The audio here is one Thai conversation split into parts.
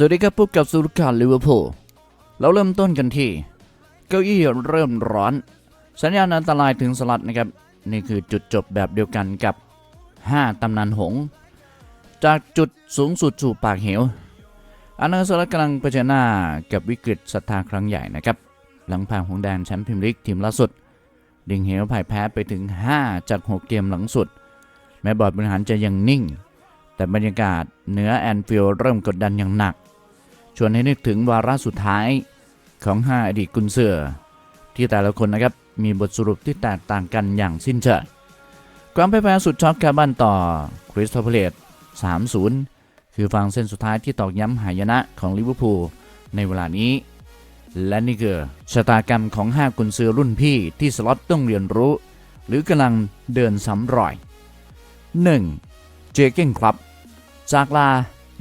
สวัสดีครับพบกับสุรการลิเวอร์พูลเราเริ่มต้นกันที่ เก้าอี้เริ่มร้อน สัญญาณอันตรายถึงสลัดนะครับ นี่คือจุดจบแบบเดียวกันกับ 5 ตำนานหง จากจุดสูงสุดสู่ปากเหวอันนั้นสลัดกำลังเผชิญหน้ากับวิกฤตศรัทธาครั้งใหญ่นะครับ หลังผ่านของแดนแชมป์พรีเมียร์ลีกทีมล่าสุด ดิงเหวพ่ายแพ้ไปถึง 5 จาก 6 เกมหลังสุด แม้บอร์ดบริหารจะยังนิ่ง แต่บรรยากาศเหนือแอนฟิลด์เริ่มกดดันอย่างหนัก ชวนให้นึกถึงวาระสุดท้ายของ5อดีตกุนเสือที่แต่ละคนนะครับมีบทสรุปที่แตกต่างกันอย่างสิ้นเชิงความพ่ายแพ้สุดช็อกคาบันต่อคริสโตเฟเลต3-0 คือฟังเส้นสุดท้ายที่ตอกย้ำหายนะของลิเวอร์พูลในเวลานี้ และนี่คือชะตากรรมของ 5 กุนเสือรุ่นพี่ที่สล็อตต้องเรียนรู้ หรือกำลังเดินซ้ำรอย 1. เจเก้นครับจากลา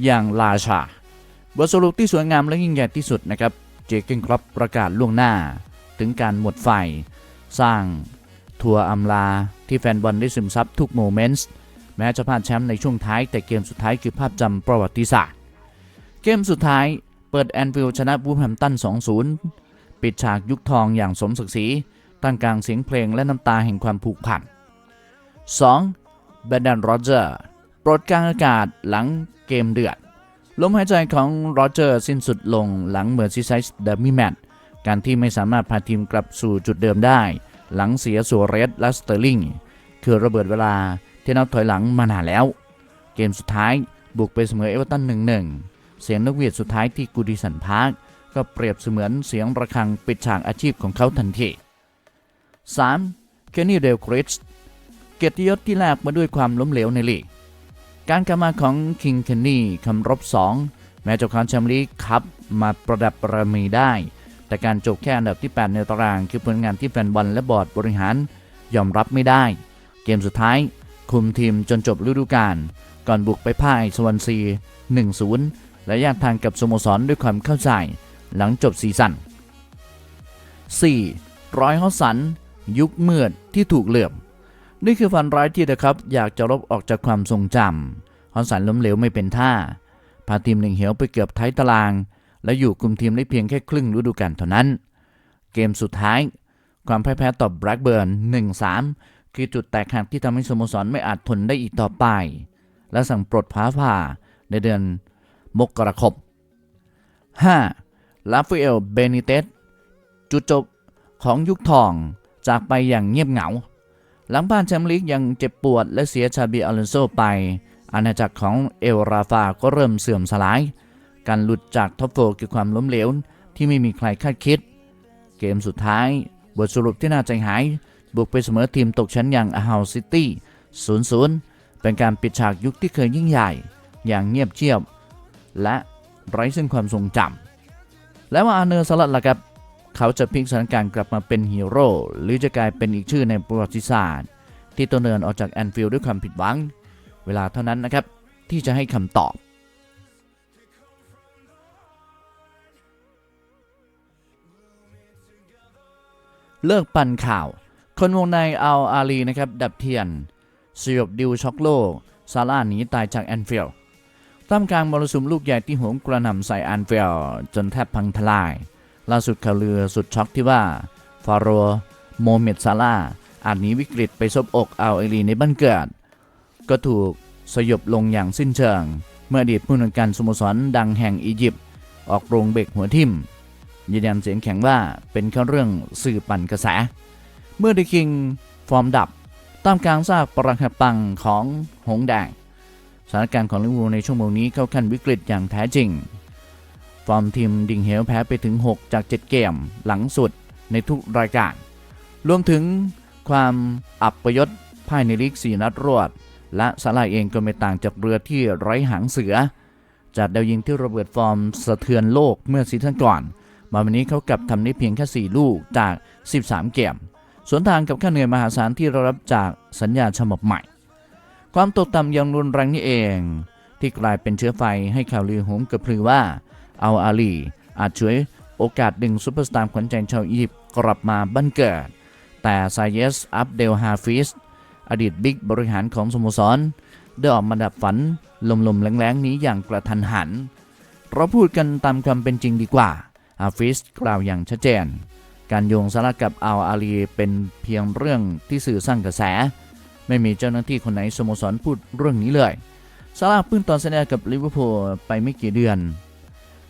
อย่างลาชา บทสรุปที่สวยงามและยิ่งใหญ่ที่สุดนะครับ เจเกนครอปประกาศล่วงหน้า ถึงการหมดไฟ สร้างทัวร์อำลาที่แฟนบอลได้ซึมซับทุกโมเมนต์แม้จะพลาดแชมป์ในช่วงท้าย แต่เกมสุดท้ายคือภาพจำประวัติศาสตร์ เกมสุดท้ายเปิดแอนฟิลด์ชนะบูฟแฮมตัน 2-0 ปิดฉากยุคทองอย่างสมศักดิ์ศรีตั้งกลางเสียงเพลงและน้ำตาแห่งความผูกพัน 2. แบนดันโรเจอร์โปรดกลางอากาศหลังเกมเดือด ลมหายใจของโรเจอร์สิ้นสุดลงหลังเมอร์ซีไซส์เดอร์มิแมตการที่ไม่สามารถพาทีมกลับสู่จุดเดิมได้ หลังเสียสัวเรสและสเตอร์ลิงคือระเบิดเวลาที่นับถอยหลังมานานแล้ว เกมสุดท้ายบุกไปเสมอเอเวอร์ตัน1-1เสียงนกหวีดสุดท้ายที่กูดิสันพาร์คก็เปรียบเสมือนเสียงระฆังปิดฉากอาชีพของเขาทันที 3. เคนนี่เดลคริสเกียรติยศที่แลกมาด้วยความล้มเหลวในลีก การกลับมาของคิงเคนนี่คำรบ 2 แม้จะคว้าแชมป์ลีกคัพมาประดับประมีได้ แต่การจบแค่อันดับที่ 8 ในตาราง คือผลงานที่แฟนบอลและบอร์ดบริหารยอมรับไม่ได้ เกมสุดท้าย คุมทีมจนจบฤดูกาลก่อนบุกไปพ่ายสวอนซี 1-0 และแยกทางกับสโมสรด้วยความเข้าใจ หลังจบซีซั่น 4. รอยฮอสสัน ยุคเมืดที่ถูกเหลื่อม นี่คือฝันร้ายที่นะครับ อยากจะลบออกจากความทรงจำฮอนสันล้มเหลวไม่เป็นท่า พาทีมหนึ่งเหวไปเกือบท้ายตาราง และอยู่กลุ่มทีมได้เพียงแค่ครึ่งฤดูกาลเท่านั้น เกมสุดท้าย ความพ่ายแพ้ต่อแบล็กเบิร์น1-3 คือจุดแตกหักที่ทำให้สโมสรไม่อาจทนได้อีกต่อไป และสั่งปลดพ้าผ่าในเดือนมกราคม 5. ลาฟเอล เบนิเตสจุดจบของยุคทองจากไปอย่างเงียบเหงา หลังบ้านแชมป์ลีกยังเจ็บปวดและเสียชาบีอลอนโซไป อาณาจักรของเอลราฟาก็เริ่มเสื่อมสลาย การหลุดจากท็อปโฟคือความล้มเหลวที่ไม่มีใครคาดคิด เกมสุดท้าย บทสรุปที่น่าใจหาย บุกไปเสมอทีมตกชั้นอย่างอาฮาวซิตี้0-0 เป็นการปิดฉากยุคที่เคยยิ่งใหญ่ อย่างเงียบเชียบ และไร้ซึ่งความทรงจำและว่าอาเนอร์สลัดล่ะครับ เขาจะพลิกสถานการณ์กลับมาเป็นฮีโร่หรือจะกลายเป็นอีกชื่อในประวัติศาสตร์ ที่ต้องเดินออกจากแอนฟิลด์ด้วยความผิดหวัง เวลาเท่านั้นนะครับ ที่จะให้คำตอบเลิกปั่นข่าว คนวงในเอาอาลีนะครับ ดับเทียน สยบดิวช็อกโลก ซาร่าหนีตายจากแอนฟิลด์ท่ามกลางมรสุมลูกใหญ่ที่โหมกระหน่ำใส่แอนฟิลด์จนแทบพังทลาย ล่าสุดข่าวลือสุดช็อกที่ว่า ฟาโรห์โมเมดซาลาอาจหนีวิกฤตไปซบอกเอาเอลีในบ้านเกิด ก็ถูกสยบลงอย่างสิ้นเชิง เมื่ออดีตผู้นำการสโมสรดังแห่งอียิปต์ออกโรงเบรกหัวทิมยืนยันเสียงแข็งว่าเป็นแค่เรื่องสื่อปั่นกระแส เมื่อเดคิงฟอร์มดับตามกลางซากปรักหักปังของหงแดงสถานการณ์ของลิเวอร์พูลในช่วงโมงนี้เข้าขั้นวิกฤตอย่างแท้จริง ฟอร์มทีมดิ่งเหวแพ้ไปถึง 6 จาก 7 เกมหลังสุดในทุกรายการ รวมถึงความอับประยศภายในลีก 4 นัดรวด และซาลาห์เองก็ไม่ต่างจากเรือที่ไร้หางเสือ จากดาวยิงที่ระเบิดฟอร์มสะเทือนโลกเมื่อซีซั่นก่อน มาวันนี้เขากลับทำได้เพียงแค่ 4 ลูกจาก 13 เกม สวนทางกับค่าเหนื่อยมหาศาลที่เรารับจากสัญญาฉบับใหม่ ความตกต่ำอย่างรุนแรงนี่เอง ที่กลายเป็นเชื้อไฟให้ข่าวลือโหมกระพือว่า อาอาลีอาจช่วยโอกาสดึงซูเปอร์สตาร์ขวัญใจชาวอียิปต์กลับมาบ้านเกิด แต่ซายเยส อับเดลฮาฟิส อดีตบิ๊กบริหารของสโมสรได้ออกมาดับฝันลมๆแรงๆนี้อย่างกระทันหัน เราพูดกันตามความเป็นจริงดีกว่าอาฟิสกล่าวอย่างชัดเจน การโยงสาระกับอัลอาลีเป็นเพียงเรื่องที่สื่อสร้างกระแส ไม่มีเจ้าหน้าที่คนไหนสโมสรพูดเรื่องนี้เลยซาร่าเพิ่งตอสัญญากับลิเวอร์พูลไปไม่กี่เดือน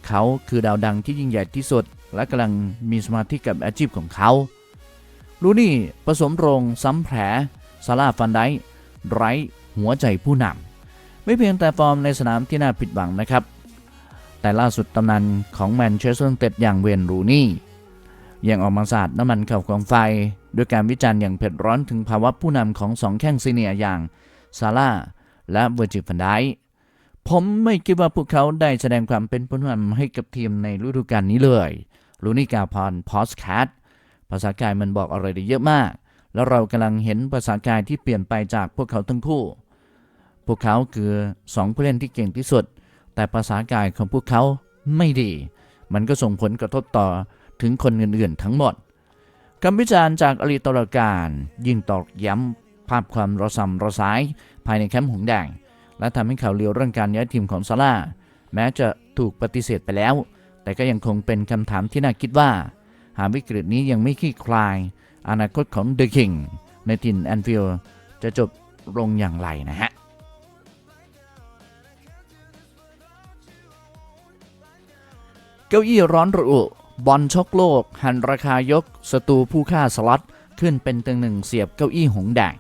เขาคือดาวดังที่ยิ่งใหญ่ที่สุด และกำลังมีสมาธิกับอาชีพของเขาลูนี่ผสมโรงซ้ำแผลซาร่าฟันไดไร้หัวใจผู้นำไม่เพียงแต่ฟอร์มในสนามที่น่าผิดหวังนะครับ แต่ล่าสุดตำนานของแมนเชสเตอร์เต็ดอย่างเวนรูนี่ยังออกมาสาดน้ำมันเข้ากองไฟด้วยการวิจารณ์อย่างเผ็ดร้อนถึงภาวะผู้นำของสองแข้งซีเนียร์อย่างซาร่าและเวอร์จิฟันได ผมไม่คิดว่าพวกเขาได้แสดงความเป็นผู้นำให้กับทีมในฤดูกาลนี้เลยลูนี่กาพรพอสแคทภาษากายมันบอกอะไรได้เยอะมาก แล้วเรากำลังเห็นภาษากายที่เปลี่ยนไปจากพวกเขาทั้งคู่ พวกเขาคือสองผู้เล่นที่เก่งที่สุด แต่ภาษากายของพวกเขาไม่ดี มันก็ส่งผลกระทบต่อถึงคนอื่นๆทั้งหมดคำวิจารณ์จากอลีตลอการ ยิ่งตอกย้ำภาพความระสำระสายภายในแคมป์หงแดง และทำให้ข่าวเลียวเรื่องการย้ายทีมของซาร่าแม้จะถูกปฏิเสธไปแล้ว แต่ก็ยังคงเป็นคำถามที่น่าคิดว่า หากวิกฤตนี้ยังไม่คลี่คลาย อนาคตของเดอะคิงในถิ่นแอนฟิลด์จะจบลงอย่างไรนะฮะเก้าอี้ร้อนระอุบอลชกโลก หันราคายก สตูผู้ฆ่าสล็อต ขึ้นเป็นตึงหนึ่งเสียบเก้าอี้หงแดง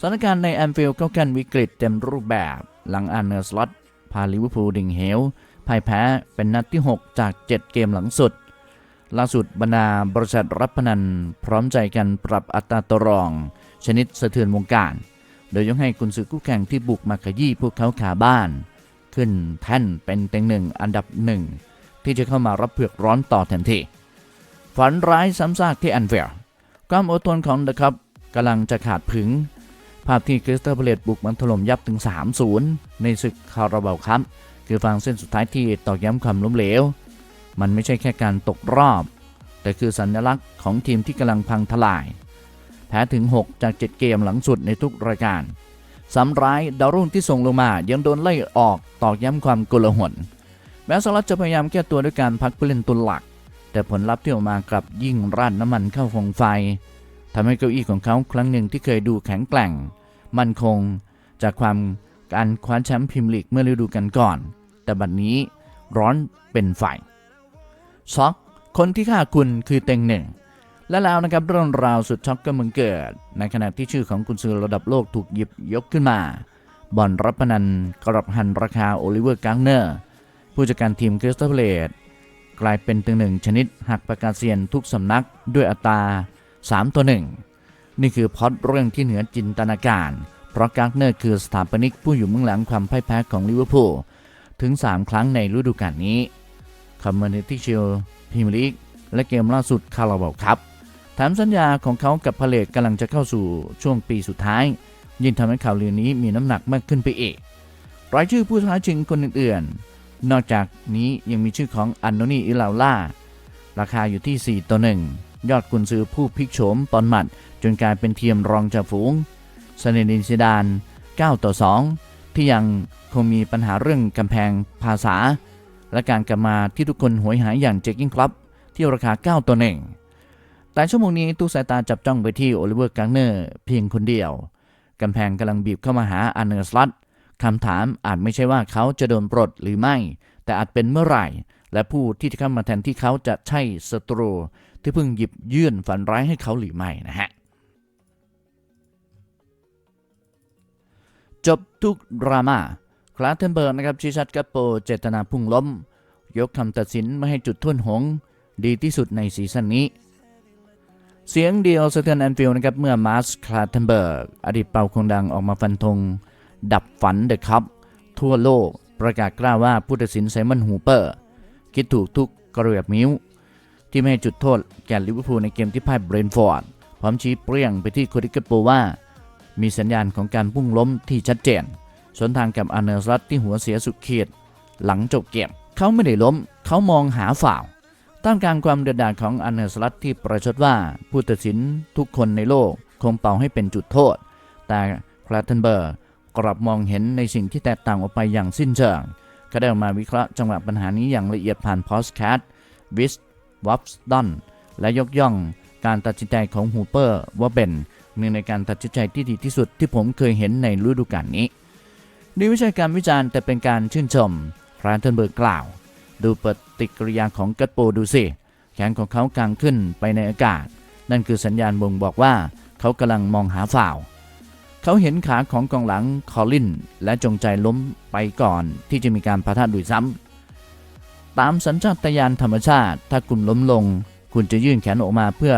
สถานการณ์ในแอนฟิลด์เข้ากันวิกฤตเต็มรูปแบบ หลังอันเนอร์สล็อตพาลิเวอร์พูลดิ่งเหวพ่ายแพ้เป็นนัดที่ 6 จาก 7 เกมหลังสุด ล่าสุดบรรดาบริษัทรับพนัน พร้อมใจกันปรับอัตราตรอง ชนิดสะเทือนวงการ โดยยกให้กุนซือคู่แข่งที่บุกมาขยี้พวกเขาขาบ้าน ขึ้นแท่นเป็นเต็งหนึ่งอันดับหนึ่งที่จะเข้ามารับเผือกร้อนต่อทันทีฝันร้ายซ้ำซากที่แอนเวร์ความอดทนของเดอะคับกำลังจะขาดผึง ภาพที่คริสตัลพาเลตบุกมันถล่มยับถึง 3-0 ในศึกคาราบาวคัพคือฟางเส้นสุดท้ายที่ตอกย้ำความล้มเหลว มันไม่ใช่แค่การตกรอบ แต่คือสัญลักษณ์ของทีมที่กำลังพังทลาย แพ้ถึง 6 จาก 7 เกมหลังสุดในทุกรายการซ้ำร้ายดาวรุ่งที่ส่งลงมายังโดนไล่ออกตอกย้ำความโกลาหลแม้สลัดจะพยายามแก้ตัวด้วยการพักผู้เล่นตัวหลัก แต่ผลลัพธ์ที่ออกมากลับยิ่งราดน้ำมันเข้าฟองไฟทำให้เก้าอี้ของเขาครั้งหนึ่งที่เคยดูแข็งแกร่ง มั่นคง จากความการคว้าแชมป์พรีเมียร์ลีกเมื่อฤดูกาลก่อน แต่บัดนนี้ร้อนเป็นไฟช็อกคนที่ฆ่าคุณคือเต็งหนึ่งและแล้วนะครับเรื่องราวสุดช็อกก็มึงเกิด ในขณะที่ชื่อของกุนซือระดับโลกถูกหยิบยกขึ้นมาบ่อนรับพนันกรับหันราคาโอลิเวอร์กังเนอร์ ผู้จัดการทีมคริสตัลเพลตกลายเป็นตึงหนึ่งชนิดหักประกาศเซียนทุกสำนักด้วยอัตรา 3ต่อ1นี่ นี่คือพอดเรื่องที่เหนือจินตนาการ เพราะกักเนอร์คือสถาปนิกผู้อยู่เบื้องหลังความพ่ายแพ้ของลิเวอร์พูลถึง 3 ครั้งในฤดูกาลนี้คอมมูนิตี้ชิลพรีเมียร์ลีกและเกมล่าสุดคาราบาวครับแถมสัญญาของเขากับพาเลตกำลังจะเข้าสู่ช่วงปีสุดท้าย ยิ่งทำให้ข่าวลือนี้มีน้ำหนักมากขึ้นไปอีกรายชื่อผู้ท้าชิงคนอื่นๆ นอกจากนี้ยังมีชื่อของอันโนนีอิลาล่า ราคาอยู่ที่ 4 ต่อ 1 ยอดกุนซือผู้พลิกโฉมตอนหมัด จนกลายเป็นทีมรองจาฝูงซาเนดินซิดาน 9 ต่อ 2 ที่ยังคงมีปัญหาเรื่องกำแพงภาษา และการกลับมาที่ทุกคนหวยหายอย่างเจคกิ้งคลับที่ราคา 9 ต่อ 1 แต่ชั่วโมงนี้ทุกสายตาจับจ้องไปที่โอลิเวอร์กังเนอร์เพียงคนเดียวกำแพงกำลังบีบเข้ามาหาอันเนอร์สลัดคำถามอาจไม่ใช่ว่าเขาจะโดนปลดหรือไม่ แต่อาจเป็นเมื่อไหร่ และผู้ที่จะเข้ามาแทนที่เขาจะใช่ศัตรู ที่เพิ่งหยิบยื่นฝันร้ายให้เขาหรือไม่นะฮะจบทุกดราม่าคลาสเทนเบิร์กนะครับชี้ชัดกับโปเจตนาพุ่งล้ม ยกคำตัดสินไม่ให้จุดทุ่นหง ดีที่สุดในซีซั่นนี้ เสียงเดียวสะเทือนแอนฟิลนะครับ เมื่อมาร์สคลาเทนเบิร์กอดีตเป่าคงดังออกมาฟันธงดับฝันเดอะคัพทั่วโลกประกาศกล้าวว่าผู้ตัดสินไซมอนฮูเปอร์ คิดถูกทุกกระเบียบมิ้ว ที่ไม่ให้จุดโทษแก่ลิเวอร์พูลในเกมที่พ่ายเบรนฟอร์ดพร้อมชี้เปรี้ยงไปที่โคดิกโปว่า มีสัญญาณของการพุ่งล้มที่ชัดเจนสวนทางกับอาร์เนอร์สลัตที่หัวเสียสุดขีดหลังจบเกมเขาไม่ได้ล้ม เขามองหาฝ่าวท่ามกลางความเดือดดาลของอาร์เนอร์สลัตที่ประชดว่าผู้ตัดสินทุกคนในโลกคงเป่าให้เป็นจุดโทษ แต่คลาเทนเบิร์กกลับมองเห็นในสิ่งที่แตกต่างออกไปอย่างสิ้นเชิงเขาได้ออกมาวิเคราะห์จังหวะปัญหานี้อย่างละเอียดผ่านพอสแคสวิส วัฟส์ดอนและยกย่องการตัดสินใจของฮูเปอร์ว่าเป็นหนึ่งในการตัดสินใจที่ดีที่สุดที่ผมเคยเห็นในฤดูกาลนี้นี่ไม่ใช่การวิจารณ์แต่เป็นการชื่นชมฟรานเทนเบิร์กกล่าว ดูปฏิกิริยาของกัตโปดูสิแขนของเขากางขึ้นไปในอากาศ นั่นคือสัญญาณบ่งบอกว่าเขากำลังมองหาฝ่าว เขาเห็นขาของกองหลังคอลลิน และจงใจล้มไปก่อนที่จะมีการประทะดุยซ้ำ ตามสัญชาตญาณธรรมชาติ ถ้าคุณล้มลง คุณจะยื่นแขนออกมาเพื่อ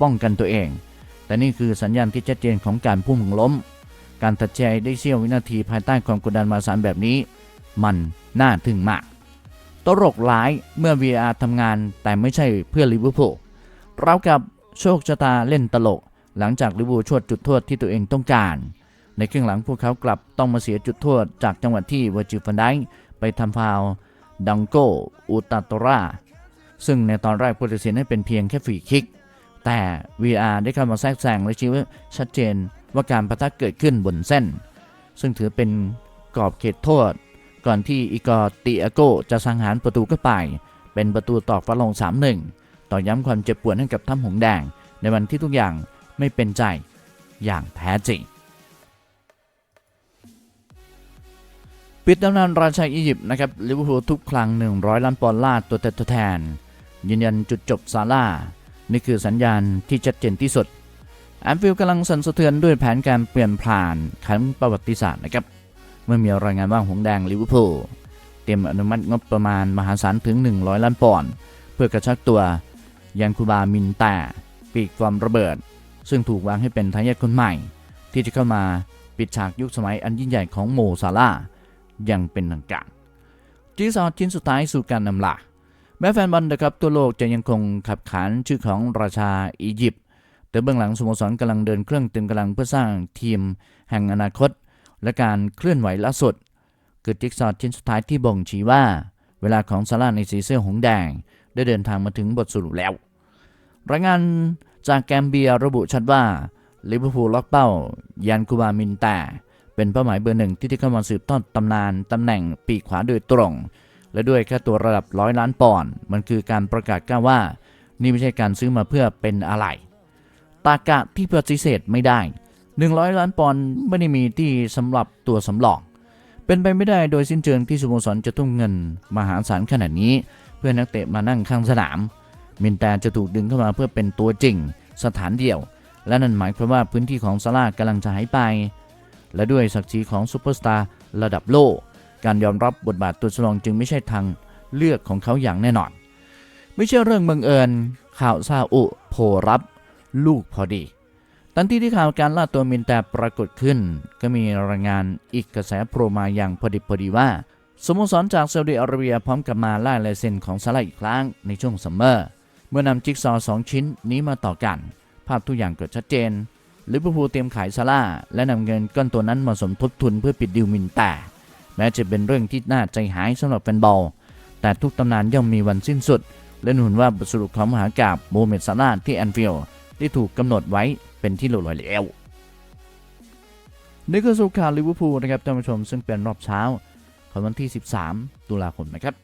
ป้องกันตัวเอง แต่นี่คือสัญญาณที่ชัดเจนของการพุ่งล้ม การตัดใจได้เสี้ยววินาทีภายใต้ความกดดันมาสารแบบนี้ มันน่าทึ่งมากตลกร้ายเมื่อ VR ทำงานแต่ไม่ใช่เพื่อลิเวอร์พูลเรากับโชคชะตาเล่นตลก หลังจากลิเวอร์พูลชดจุดโทษที่ตัวเองต้องการ ในครึ่งหลังพวกเขากลับต้องมาเสียจุดโทษจากจังหวะที่เวอร์จิลฟันได์ไปทำฟาว ดังโกอุตาโตรา ซึ่งในตอนแรกผู้ตัดสินให้เป็นเพียงแค่ฟรีคิก แต่ VR ได้เข้ามาแทรกแซงและชี้ว่าชัดเจนว่าการประทะเกิดขึ้นบนเส้น ซึ่งถือเป็นกรอบเขตโทษ ก่อนที่อีกอติอาโกจะสังหารประตูเข้าไป เป็นประตูตอกฟ้าลง 3-1 ต่อย้ำความเจ็บปวดให้กับถ้ำหงแดง ในวันที่ทุกอย่างไม่เป็นใจอย่างแท้จริง ปิดตำนานราชาอียิปต์นะครับลิเวอร์พูลทุกครั้ง 100 ล้านปอนด์ล่าตัวตัวแทน ยืนยันจุดจบซาร่า นี่คือสัญญาณที่ชัดเจนที่สุดแอนฟิลกำลังสั่นสะเทือนด้วยแผนการเปลี่ยนผ่านครั้งประวัติศาสตร์นะครับเมื่อมีรายงานว่าหงแดงลิเวอร์พูลเตรียมอนุมัติงบประมาณมหาศาลถึง 100 ล้านปอนด์เพื่อกระชักตัวยันคูบามินแตปีกความระเบิด ซึ่งถูกวางให้เป็นทายาทคนใหม่ ที่จะเข้ามาปิดฉากยุคสมัยอันยิ่งใหญ่ของโมซาลาห์ อย่างเป็นทางการจีซอว์ชิ้นสุดท้ายสู่การนำลาแม้แฟนบอลนะครับทั่วโลกจะยังคงขับขานชื่อของราชาอียิปต์แต่เบื้องหลังสโมสรกำลังเดินเครื่องเต็มกำลังเพื่อสร้างทีมแห่งอนาคต และการเคลื่อนไหวล่าสุดคือจิ๊กซอว์ชิ้นสุดท้ายที่บ่งชี้ว่า เวลาของซาร่าในสีเสื้อหงแดง ได้เดินทางมาถึงบทสรุปแล้ว รายงานจากแกมเบียระบุชัดว่าลิเวอร์พูลล็อกเป้ายันคูบามินแต่ เป็นเป้าหมายเบอร์หนึ่งที่ที่เข้ามาสืบทอดตำนานตำแหน่งปีกขวาโดยตรง และด้วยค่าตัวระดับร้อยล้านปอนด์มันคือการประกาศกล้าว่า นี่ไม่ใช่การซื้อมาเพื่อเป็นอะไรตากะที่ปฏิเสธไม่ได้ 100 ล้านปอนด์ไม่ได้มีที่สำหรับตัวสำรอง เป็นไปไม่ได้โดยสิ้นเชิงที่สโมสรจะทุ่มเงิน มหาศาลขนาดนี้ เพื่อนักเตะมานั่งข้างสนาม มินแตนจะถูกดึงเข้ามาเพื่อเป็นตัวจริง สถานเดียว และนั่นหมายความว่าพื้นที่ของซาร่ากำลังจะหายไป และด้วยศักดิ์ศรีของซูเปอร์สตาร์ระดับโลก การยอมรับบทบาทตัวสำรองจึงไม่ใช่ทางเลือกของเขาอย่างแน่นอน ไม่ใช่เรื่องบังเอิญ ข่าวซาอุโผรับลูกพอดี ทันทีที่ข่าวการล่าตัวมินแต่ปรากฏขึ้น ก็มีรายงานอีกกระแสโผล่มาอย่างพอดิบพอดีว่าสโมสรจากซาอุดิอาระเบียพร้อมกับมาล่าลายเซ็นของซาร่าอีกครั้งในช่วงซัมเมอร์ เมื่อนำจิ๊กซอว์สองชิ้นนี้มาต่อกัน ภาพทุกอย่างเกิดชัดเจน ลิเวอร์พูลเตรียมขายซาร่าและนำเงินก้อนตัวนั้นมาสมทบทุนเพื่อปิดดิวมินแต่แม้จะเป็นเรื่องที่น่าใจหายสำหรับแฟนบอล แต่ทุกตำนานย่อมมีวันสิ้นสุด และหนุนว่าบทสรุปของมหากาบโมเมดซาร่าที่แอนฟิลด์ที่ถูกกำหนดไว้เป็นที่เรียบร้อยแล้วนี่คือสุข่าวลิเวอร์พูลนะครับท่านผู้ชมซึ่งเป็นรอบเช้าของวันที่ 13 ตุลาคมนะครับ